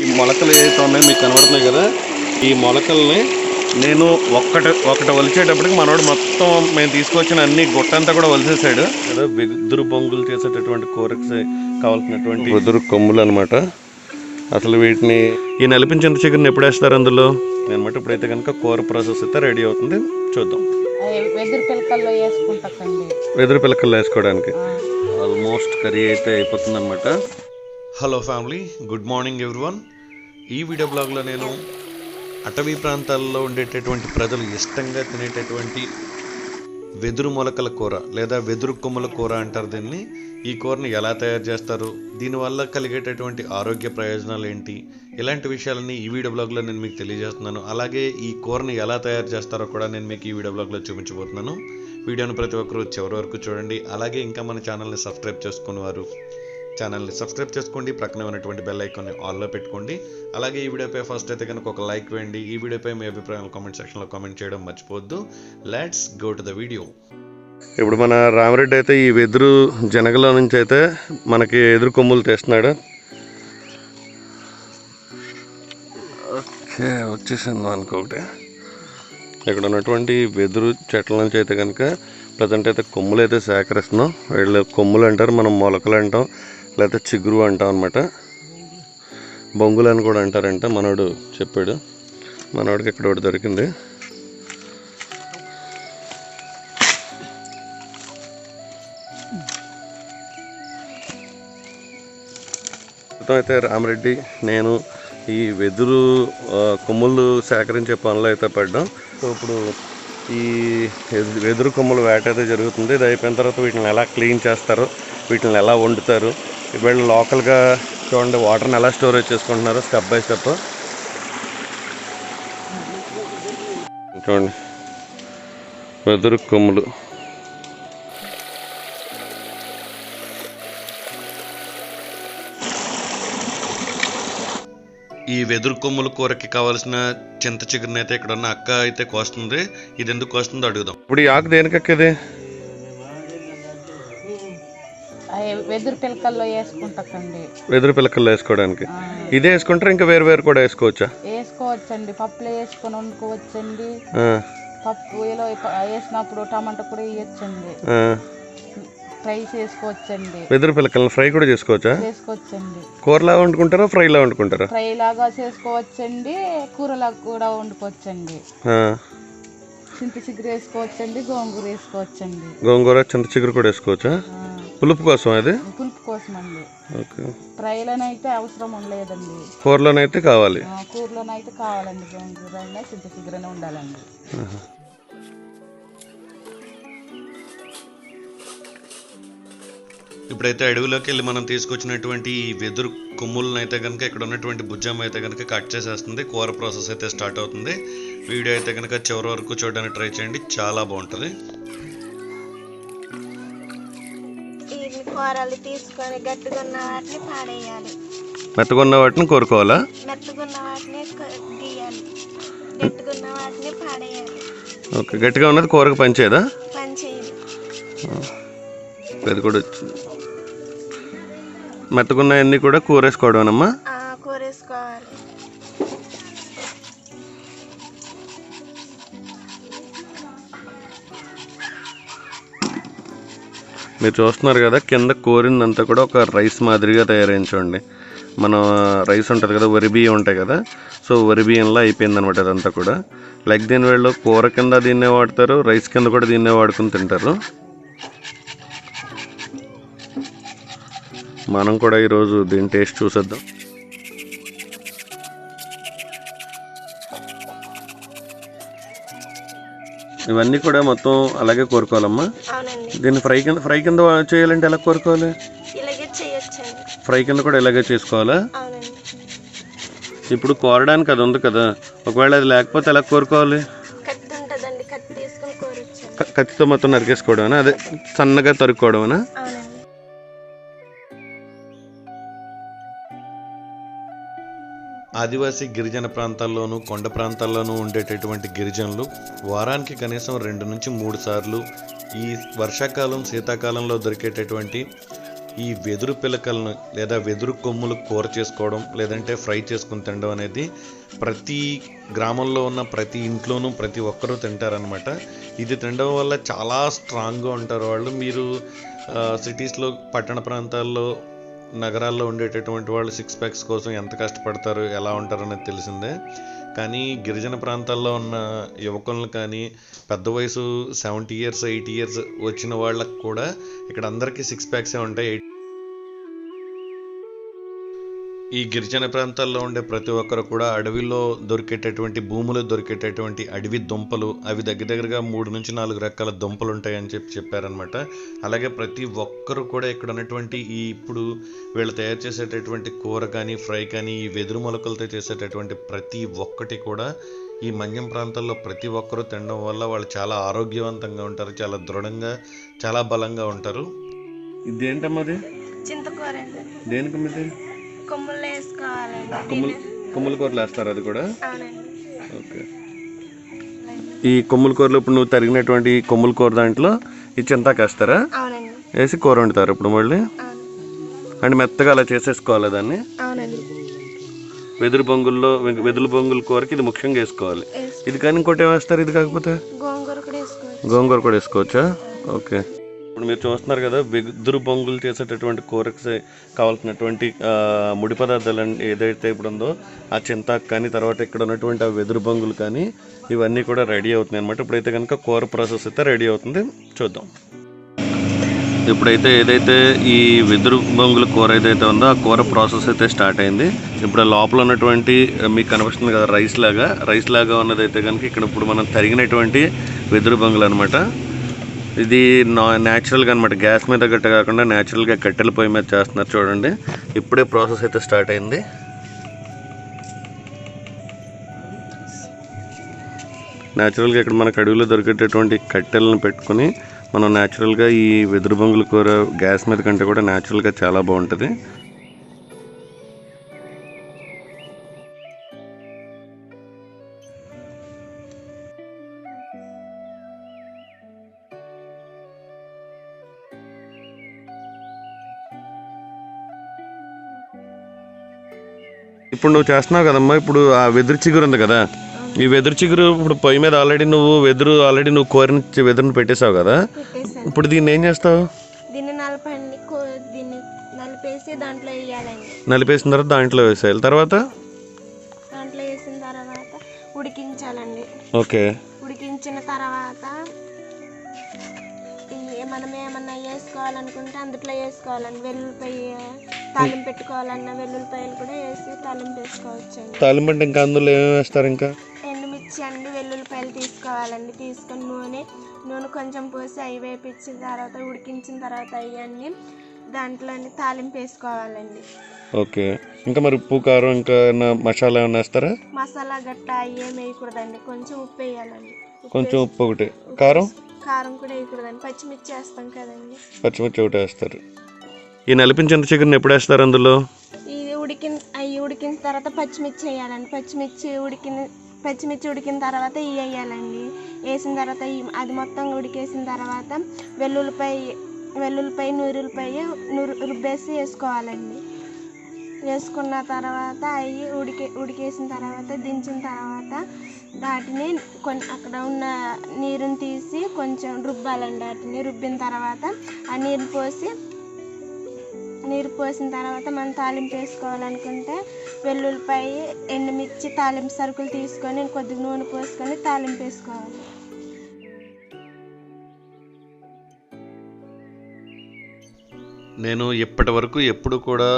ఈ మొలకలు ఏదైతే ఉన్నాయో మీకు కనబడుతున్నాయి కదా ఈ మొలకల్ని నేను ఒక్కటి ఒకటి వలిచేటప్పటికి మనోడు మొత్తం మేము తీసుకొచ్చిన అన్ని గుట్టంతా కూడా వలిసేసాడు. కదా వెదురు బొంగులు చేసేటటువంటి కూరకి కావాల్సినటువంటి వెదురు కొమ్ములు అనమాట అసలు వీటిని ఈ నలిపించిన చికెన్ ఎప్పుడు వేస్తారు అందులో? అనమాట ఇప్పుడైతే కనుక కూర ప్రాసెస్ అయితే రెడీ అవుతుంది. చూద్దాం. వెదురు పిలకల్లో వేసుకోవడానికి. ఆల్మోస్ట్ కర్రీ అయితే అయిపోతుంది అనమాట hello family good morning everyone ఈ వీడియో బ్లాగ్లో నేను అటవీ ప్రాంతాల్లో ఉండేటటువంటి ప్రజలు ఇష్టంగా తినేటటువంటి వెదురు మొలకల కూర లేదా వెదురు కొమ్మల కూర అంటారు దీన్ని. ఈ కూరని ఎలా తయారు చేస్తారు? దీనివల్ల కలిగేటటువంటి ఆరోగ్య ప్రయోజనాలు ఏంటి? ఇలాంటి విషయాలన్నీ ఈ వీడియో బ్లాగ్లో నేను మీకు తెలియజేస్తున్నాను. అలాగే ఈ కూరని ఎలా తయారు చేస్తారో కూడా నేను మీకు ఈ వీడియో బ్లాగ్లో చూపించబోతున్నాను. వీడియోను ప్రతి ఒక్కరూ చివరి వరకు చూడండి. అలాగే ఇంకా మన ఛానల్ని సబ్స్క్రైబ్ చేసుకుని వారు ఛానల్ని సబ్స్క్రైబ్ చేసుకోండి. ప్రక్కనే ఉన్నటువంటి బెల్ ఐకాన్ని ఆల్లో పెట్టుకోండి. అలాగే ఈ వీడియోపై ఫస్ట్ అయితే కనుక ఒక లైక్ వేయండి. ఈ వీడియోపై మీ అభిప్రాయాలు కామెంట్ సెక్షన్లో కామెంట్ చేయడం మర్చిపోవద్దు. Let's go to the video ఇప్పుడు మన రామరెడ్డి అయితే ఈ వెదురు జనగలో నుంచి అయితే మనకి ఎదురు కొమ్ములు తెస్తున్నాడు. ఓకే వచ్చేసింది అనుకోకటి ఇక్కడ ఉన్నటువంటి వెదురు చెట్ల నుంచి అయితే కనుక ప్రజెంట్ అయితే కొమ్ములు అయితే సేకరిస్తున్నాం. వీళ్ళు కొమ్ములు అంటారు మనం మొలకలు అంటాం. లేకపోతే చిగురు అంటాం అనమాట బొంగులు అని కూడా అంటారంట మనోడు చెప్పాడు. మనోడికి ఇక్కడ ఒకటి దొరికింది. మొత్తం అయితే రామరెడ్డి నేను ఈ వెదురు కొమ్ములు సేకరించే పనులు అయితే పడ్డాం. సో ఇప్పుడు ఈ వెదురు కొమ్ముల వేట అయితే జరుగుతుంది. ఇది అయిపోయిన తర్వాత వీటిని ఎలా క్లీన్ చేస్తారు వీటిని ఎలా వండుతారు వీళ్ళు లోకల్గా చూడండి వాటర్ని ఎలా స్టోరేజ్ చేసుకుంటున్నారు స్టెప్ బై స్టెప్. చూడండి. వెదురు కొమ్ములు. ఈ వెదురు కొమ్ముల కూరకి కావాల్సిన చింత చిగురుని అయితే ఇక్కడ ఉన్న అక్క అయితే కోస్తుంది. ఇది ఎందుకు కోస్తుందో అడుగుదాం. ఇప్పుడు ఈ ఆకు దేనికక్కది అవి వెదురు పిలకల్లో వేసుకుంటాకండి వెదురు పిల్లకల్లో వేసుకోవడానికి. ఇదే వేసుకుంటారా? ఇంకా వేరు వేరు కూడా వేసుకోవచ్చా? వేసుకోవచ్చండి. పప్పులో వేసుకొని వండుకోవచ్చండి. పప్పు ఇలా వేసినప్పుడు టమాటా కూడా వేయచ్చండి. ఫ్రై చేసుకోవచ్చండి. వెదురు పిల్లకల్ని ఫ్రై కూడా చేసుకోవచ్చా? చేసుకోవచ్చండి. కూరలా వండుకుంటారా ఫ్రైలా వండుకుంటారా? ఫ్రై లాగా చేసుకోవచ్చండి. కూరలాగా కూడా వండుకోవచ్చండి. చింత చిగురు వేసుకోవచ్చండి. గోంగూర వేసుకోవచ్చండి. గోంగూర చింత చిగురు కూడా వేసుకోవచ్చా? పులుపు కోసం అది పులుపు కోసం అండి ఓకే. ఫ్రైలోనైతే అవసరం ఉండలేదండి. కూరలోనైతే కావాలి. ఆ, కూరలోనైతే కావాలండి. చింత చిగురనే ఉండాలండి. ఇప్పుడైతే అడవిలోకి వెళ్ళి మనం తీసుకొచ్చినటువంటి ఈ వెదురు కొమ్ములను అయితే కనుక ఇక్కడ ఉన్నటువంటి భుజం అయితే కనుక కట్ చేసేస్తుంది. కూర ప్రాసెస్ అయితే స్టార్ట్ అవుతుంది. వీడియో అయితే కనుక చివరి వరకు చూడడానికి ట్రై చేయండి. చాలా బాగుంటుంది. కూరలు తీసుకొని గట్టుకున్న వాటిని పాడేయాలి. మెత్తగున్న వాటిని కోరుకోవాలా? మెత్తగున్న వాటిని గీయాలి. గట్టుకున్న వాటిని పాడేయాలి. ఓకే గట్టిగా ఉన్నది కూరకు పంచేదా పని చేయాలి అది కూడా వచ్చింది మెత్తగున్నవన్నీ కూడా కూరేసుకోవడమేనమ్మా? ఆ, కూరేసుకోవాలి. మీరు చూస్తున్నారు కదా కింద కోరిందంతా కూడా ఒక రైస్ మాదిరిగా తయారైంది మన రైస్ ఉంటుంది కదా వరి బియ్యం ఉంటాయి కదా సో వరి బియ్యంలా అయిపోయింది అనమాట అదంతా కూడా. లైక్ దీని వీళ్ళు కూర కింద దీన్నే వాడతారు రైస్ కింద కూడా దీన్నే వాడుకుని తింటారు. మనం కూడా ఈరోజు దీని టేస్ట్ చూసేద్దాం. ఇవన్నీ కూడా మొత్తం అలాగే కోరుకోవాలమ్మా. దీన్ని ఫ్రై కింద ఫ్రై కింద చేయాలంటే ఎలా కోరుకోవాలి? ఫ్రై కింద కూడా ఇలాగే చేసుకోవాలా? ఇప్పుడు కోరడానికి అది ఉంది కదా. ఒకవేళ అది లేకపోతే ఎలా కోరుకోవాలి? కత్తితో మొత్తం నరికేసుకోవడమేనా? అదే సన్నగా తరుక్కోవడమేనా? ఆదివాసీ గిరిజన ప్రాంతాల్లోనూ కొండ ప్రాంతాల్లోనూ ఉండేటటువంటి గిరిజనులు వారానికి కనీసం రెండు నుంచి మూడు సార్లు ఈ వర్షాకాలం శీతాకాలంలో దొరికేటటువంటి ఈ వెదురు పిలకలను లేదా వెదురు కొమ్ములు కూర చేసుకోవడం లేదంటే ఫ్రై చేసుకుని తినడం అనేది ప్రతి గ్రామంలో ఉన్న ప్రతి ఇంట్లోనూ ప్రతి ఒక్కరూ తింటారనమాట ఇది తినడం వల్ల చాలా స్ట్రాంగ్గా ఉంటారు వాళ్ళు. మీరు సిటీస్లో పట్టణ ప్రాంతాల్లో నగరాల్లో ఉండేటటువంటి వాళ్ళు సిక్స్ ప్యాక్స్ కోసం ఎంత కష్టపడతారు ఎలా ఉంటారు అనేది తెలిసిందే. కానీ గిరిజన ప్రాంతాల్లో ఉన్న యువకులను కానీ పెద్ద వయసు సెవెంటీ ఇయర్స్ ఎయిటీ ఇయర్స్ వచ్చిన వాళ్ళకు కూడా ఇక్కడ అందరికీ సిక్స్ ప్యాక్సే ఉంటాయి. ఈ గిరిజన ప్రాంతాల్లో ఉండే ప్రతి ఒక్కరు కూడా అడవిలో దొరికేటటువంటి భూములు దొరికేటటువంటి అడవి దుంపలు అవి దగ్గర దగ్గరగా మూడు నుంచి నాలుగు రకాల దుంపలు ఉంటాయని చెప్పి చెప్పారనమాట అలాగే ప్రతి ఒక్కరు కూడా ఇక్కడ ఉన్నటువంటి ఈ ఇప్పుడు వీళ్ళు తయారు చేసేటటువంటి కూర కానీ ఫ్రై కానీ ఈ వెదురు మొలకలతో చేసేటటువంటి ప్రతి ఒక్కటి కూడా ఈ మన్యం ప్రాంతాల్లో ప్రతి ఒక్కరూ తినడం వల్ల వాళ్ళు చాలా ఆరోగ్యవంతంగా ఉంటారు చాలా దృఢంగా చాలా బలంగా ఉంటారు. ఇదేంటమ్మా అది? చింతకూర దేనికి కొమ్ములు కొమ్ముల కూరలు వేస్తారు అది కూడా? ఓకే. ఈ కొమ్ముల కూరలు ఇప్పుడు నువ్వు తరిగినటువంటి కొమ్ముల కూర దాంట్లో ఈ చింతాకు వేస్తారా? వేసి కూర వండుతారు ఇప్పుడు మళ్ళీ? అంటే మెత్తగా అలా చేసేసుకోవాలి దాన్ని? వెదురు బొంగుల్లో వెదురు బొంగుల కూరకి ఇది ముఖ్యంగా వేసుకోవాలి. వేసుకో ఇది కానీ ఇంకోటి ఏమేస్తారు ఇది కాకపోతే? గోంగూర కూడా వేసుకోవచ్చా? ఓకే. ఇప్పుడు మీరు చూస్తున్నారు కదా వెదురు బొంగులు చేసేటటువంటి కూరకు కావాల్సినటువంటి ముడి పదార్థాలు ఏదైతే ఇప్పుడు ఉందో ఆ చింతాకు కానీ తర్వాత ఇక్కడ ఉన్నటువంటి ఆ వెదురు బొంగులు కానీ ఇవన్నీ కూడా రెడీ అవుతున్నాయి అనమాట ఇప్పుడైతే కనుక కూర ప్రాసెస్ అయితే రెడీ అవుతుంది. చూద్దాం. ఇప్పుడైతే ఏదైతే ఈ వెదురు బొంగుల కూర ఏదైతే ఉందో ఆ కూర ప్రాసెస్ అయితే స్టార్ట్ అయింది. ఇప్పుడు ఆ లోపల ఉన్నటువంటి మీకు కనిపిస్తుంది కదా రైస్ లాగా. రైస్ లాగా ఉన్నదైతే కనుక ఇక్కడ ఇప్పుడు మనం తరిగినటువంటి వెదురు బొంగులు అనమాట ఇది నా న్యాచురల్గా అనమాట గ్యాస్ మీద గట్ట కాకుండా న్యాచురల్గా కట్టెల పొయ్యి మీద చేస్తున్నారు చూడండి. ఇప్పుడే ప్రాసెస్ అయితే స్టార్ట్ అయింది. న్యాచురల్గా ఇక్కడ మనకు అడవిలో దొరికేటటువంటి కట్టెలను పెట్టుకుని మనం న్యాచురల్గా ఈ వెదురు బొంగుల కూర గ్యాస్ మీద కంటే కూడా న్యాచురల్గా చాలా బాగుంటుంది. ఇప్పుడు నువ్వు చేస్తున్నావు కదమ్మా ఇప్పుడు ఆ వెదురు చిగురు ఉంది కదా. ఈ వెదురు చిగురు ఇప్పుడు పొయ్యి మీద ఆల్రెడీ నువ్వు వెదురు ఆల్రెడీ నువ్వు కోరిన వెదురుని పెట్టేశావు కదా. ఇప్పుడు దీన్ని ఏం చేస్తావు? దీన్ని నలపండి కో- దీన్ని నలిపేసి దాంట్లో వేయాలండి. నలిపేసిన తర్వాత దాంట్లో వేసేయాలి. తర్వాత? దాంట్లో వేసిన తర్వాత ఉడికించాలండి. ఓకే. ఉడికించిన తర్వాత మనం ఏమన్నా వేసుకోవాలనుకుంటే అందులో వేసుకోవాలండి. వెల్లుల్లిపాయ తాలింపు పెట్టుకోవాలన్న వెల్లుల్లిపాయలు కూడా వేసి తాలింపు వేసుకోవచ్చండి. తాలింపు అంటే ఇంకా అందులో ఏమేమి వేస్తారు ఇంకా? ఎండుమిర్చి అండి వెల్లుల్లిపాయలు తీసుకోవాలండి. తీసుకొని నూనె నూనె కొంచెం పోసి అవి వేపించిన తర్వాత ఉడికించిన తర్వాత అవన్నీ దాంట్లోని తాలింపు వేసుకోవాలండి. ఓకే. ఇంకా మరి ఉప్పు కారం ఇంకా ఏమన్నా మసాలా ఏమన్నా వేస్తారా? మసాలా గట్ట ఏం వేయకూడదండి. కొంచెం ఉప్పు వేయాలండి. ఉప్పు కొంచెం ఉప్పు ఒకటి. కారం? కారం కూడా వేయకూడదండి. పచ్చిమిర్చి వేస్తాం కదండి. పచ్చిమిర్చి ఒకటి వేస్తారు. ఈ నలిపించిన చికెన్ ఎప్పుడు వేస్తారు అందులో? ఇది ఉడికిన అవి ఉడికిన తర్వాత పచ్చిమిర్చి వేయాలండి. పచ్చిమిర్చి ఉడికిన పచ్చిమిర్చి ఉడికిన తర్వాత ఇవి వేయాలండి. వేసిన తర్వాత అది మొత్తం ఉడికేసిన తర్వాత వెల్లుల్లిపాయ వెల్లుల్లిపాయ నూరులపాయ నూరు రుబ్బేసి వేసుకోవాలండి. వేసుకున్న తర్వాత అవి ఉడికే ఉడికేసిన తర్వాత దించిన తర్వాత వాటిని కొన్ని అక్కడ ఉన్న నీరుని తీసి కొంచెం రుబ్బాలండి. వాటిని రుబ్బిన తర్వాత ఆ నీరు పోసి నీరు పోసిన తర్వాత మనం తాలింపు వేసుకోవాలనుకుంటే వెల్లుల్లిపాయ ఎండుమిర్చి తాలింపు సరుకులు తీసుకొని కొద్దిగా నూనె పోసుకొని తాలింపు వేసుకోవాలి. నేను ఇప్పటి వరకు ఎప్పుడు కూడా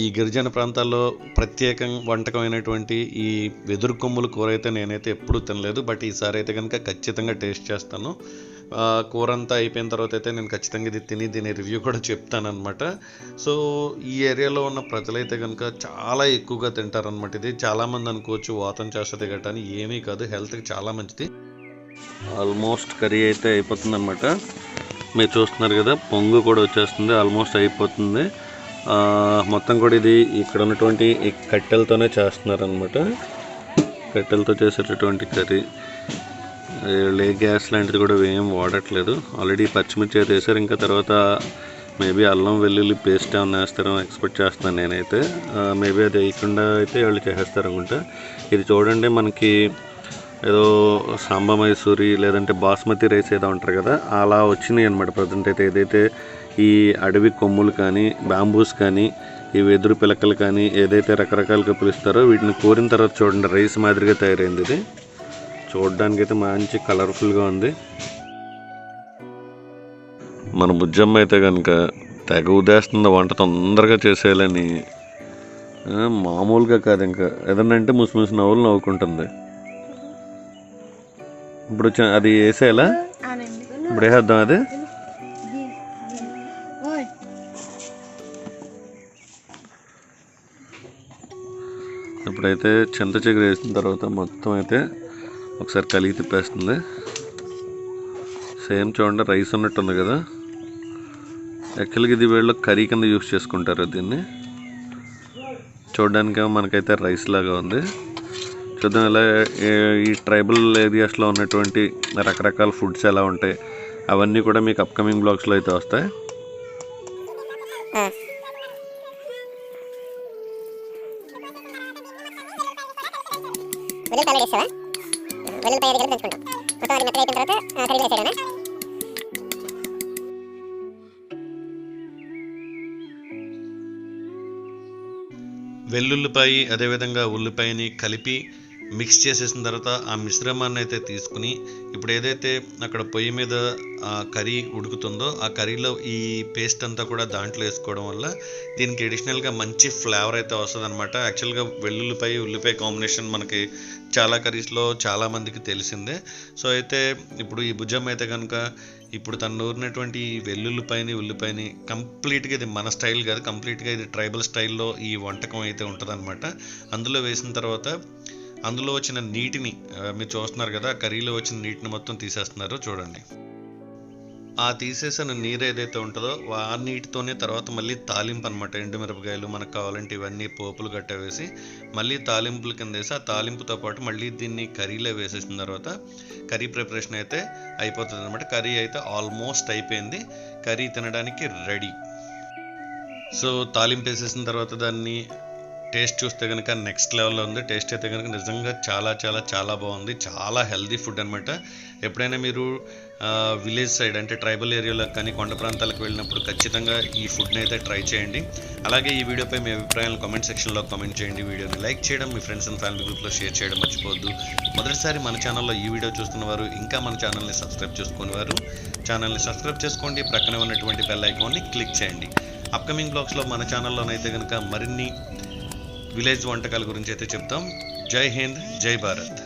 ఈ గిరిజన ప్రాంతాల్లో ప్రత్యేకం వంటకమైనటువంటి ఈ వెదురు కొమ్ముల కూర అయితే నేనైతే ఎప్పుడూ తినలేదు. బట్ ఈసారి అయితే కనుక ఖచ్చితంగా టేస్ట్ చేస్తాను. కూర అంతా అయిపోయిన తర్వాత అయితే నేను ఖచ్చితంగా ఇది తిని దీని రివ్యూ కూడా చెప్తానమాట సో ఈ ఏరియాలో ఉన్న ప్రజలైతే కనుక చాలా ఎక్కువగా తింటారనమాట ఇది. చాలామంది అనుకోవచ్చు వాతం చేస్తుంది గట్రా ఏమీ కాదు హెల్త్కి చాలా మంచిది. ఆల్మోస్ట్ కర్రీ అయితే అయిపోతుంది మీరు చూస్తున్నారు కదా పొంగు కూడా వచ్చేస్తుంది ఆల్మోస్ట్ అయిపోతుంది. మొత్తం కూడా ఇది ఇక్కడ ఉన్నటువంటి ఈ కట్టెలతోనే చేస్తున్నారు అనమాట కట్టెలతో చేసేటటువంటి కర్రీ లే గ్యాస్ లాంటిది కూడా ఏం వాడట్లేదు. ఆల్రెడీ పచ్చిమిర్చి అయితే వేసారు ఇంకా తర్వాత మేబీ అల్లం వెల్లుల్లి పేస్ట్ ఏమన్నా వేస్తారని ఎక్స్పెక్ట్ చేస్తున్నాను నేనైతే. మేబీ అది వేయకుండా అయితే వాళ్ళు చేసేస్తారు అనుకుంటా. ఇది చూడండి మనకి ఏదో సాంబ మైసూరి లేదంటే బాస్మతి రైస్ ఏదో ఉంటారు కదా అలా వచ్చినాయి అనమాట ప్రజెంట్ అయితే. ఏదైతే ఈ అడవి కొమ్ములు కానీ బ్యాంబూస్ కానీ ఈ వెదురు పిలకలు కానీ ఏదైతే రకరకాలుగా పిలుస్తారో వీటిని కోరిన తర్వాత చూడండి. రైస్ మాదిరిగా తయారైంది ఇది. చూడడానికి అయితే మంచి కలర్ఫుల్గా ఉంది. మన బుజ్జమ్మ అయితే కనుక తెగ ఉదేస్తుంది వంట తొందరగా చేసేయాలని. మామూలుగా కాదు ఇంకా. ఏదన్నా అంటే ముసి ముసి నవ్వులు నవ్వుకుంటుంది. ఇప్పుడు చ- అది వేసేయాలా? ఇప్పుడు వేసేద్దాం అది? ఇప్పుడైతే చింత చిగురు వేసిన తర్వాత మొత్తం అయితే ఒకసారి కలిగి తిప్పేస్తుంది. సేమ్ చూడండి రైస్ ఉన్నట్టు ఉంది కదా. యాక్చువల్గా ఇది వీళ్ళు కర్రీ కింద యూస్ చేసుకుంటారు దీన్ని. చూడడానికి మనకైతే రైస్ లాగా ఉంది. చూద్దాం ఇలా ఈ ట్రైబల్ ఏరియాస్లో ఉన్నటువంటి రకరకాల ఫుడ్స్ ఎలా ఉంటాయి. అవన్నీ కూడా మీకు అప్కమింగ్ బ్లాగ్స్లో అయితే వస్తాయి. వెల్లుల్లిపాయ అదేవిధంగా ఉల్లిపాయని కలిపి మిక్స్ చేసేసిన తర్వాత ఆ మిశ్రమాన్ని అయితే తీసుకుని ఇప్పుడు ఏదైతే అక్కడ పొయ్యి మీద ఆ కర్రీ ఉడుకుతుందో ఆ కర్రీలో ఈ పేస్ట్ అంతా కూడా దాంట్లో వేసుకోవడం వల్ల దీనికి అడిషనల్గా మంచి ఫ్లేవర్ అయితే వస్తుంది అనమాట యాక్చువల్గా వెల్లుల్లిపాయ ఉల్లిపాయ కాంబినేషన్ మనకి చాలా కర్రీస్లో చాలామందికి తెలిసిందే. సో అయితే ఇప్పుడు ఈ భుజం అయితే కనుక ఇప్పుడు తను నూరినటువంటి ఈ వెల్లుల్లిపాయని ఉల్లిపాయని కంప్లీట్గా ఇది మన స్టైల్ కాదు కంప్లీట్గా ఇది ట్రైబల్ స్టైల్లో ఈ వంటకం అయితే ఉంటుందన్నమాట. అందులో వేసిన తర్వాత అందులో వచ్చిన నీటిని మీరు చూస్తున్నారు కదా కర్రీలో వచ్చిన నీటిని మొత్తం తీసేస్తున్నారు చూడండి. ఆ తీసేసిన నీరు ఏదైతే ఉంటుందో ఆ నీటితోనే తర్వాత మళ్ళీ తాలింపు అనమాట ఎండుమిరపకాయలు మనకు కావాలంటే ఇవన్నీ పోపులు గట్ట వేసి మళ్ళీ తాలింపుల కింద వేసి ఆ తాలింపుతో పాటు మళ్ళీ దీన్ని కర్రీలో వేసేసిన తర్వాత కర్రీ ప్రిపరేషన్ అయితే అయిపోతుంది అనమాట కర్రీ అయితే ఆల్మోస్ట్ అయిపోయింది. కర్రీ తినడానికి రెడీ. సో తాలింపు వేసేసిన తర్వాత దాన్ని టేస్ట్ చూస్తే కనుక నెక్స్ట్ లెవెల్లో ఉంది. టేస్ట్ అయితే కనుక నిజంగా చాలా చాలా చాలా బాగుంది. చాలా హెల్దీ ఫుడ్ అనమాట ఎప్పుడైనా మీరు విలేజ్ సైడ్ అంటే ట్రైబల్ ఏరియాలో కానీ కొండ ప్రాంతాలకు వెళ్ళినప్పుడు ఖచ్చితంగా ఈ ఫుడ్ని అయితే ట్రై చేయండి. అలాగే ఈ వీడియోపై మీ అభిప్రాయాలను కామెంట్ సెక్షన్లో కామెంట్ చేయండి. వీడియోని లైక్ చేయడం మీ ఫ్రెండ్స్ అండ్ ఫ్యామిలీ గ్రూప్లో షేర్ చేయడం మర్చిపోవద్దు. మొదటిసారి మన ఛానల్లో ఈ వీడియో చూస్తున్న వారు ఇంకా మన ఛానల్ని సబ్స్క్రైబ్ చేసుకుని వారు ఛానల్ని సబ్స్క్రైబ్ చేసుకోండి. ప్రక్కనే ఉన్నటువంటి బెల్ ఐకాన్ని క్లిక్ చేయండి. అప్కమింగ్ బ్లాగ్స్లో మన ఛానల్లోనైతే కనుక మరిన్ని విలేజ్ వంటకాల గురించి అయితే చెప్తాం. జై హింద్ జై భారత్.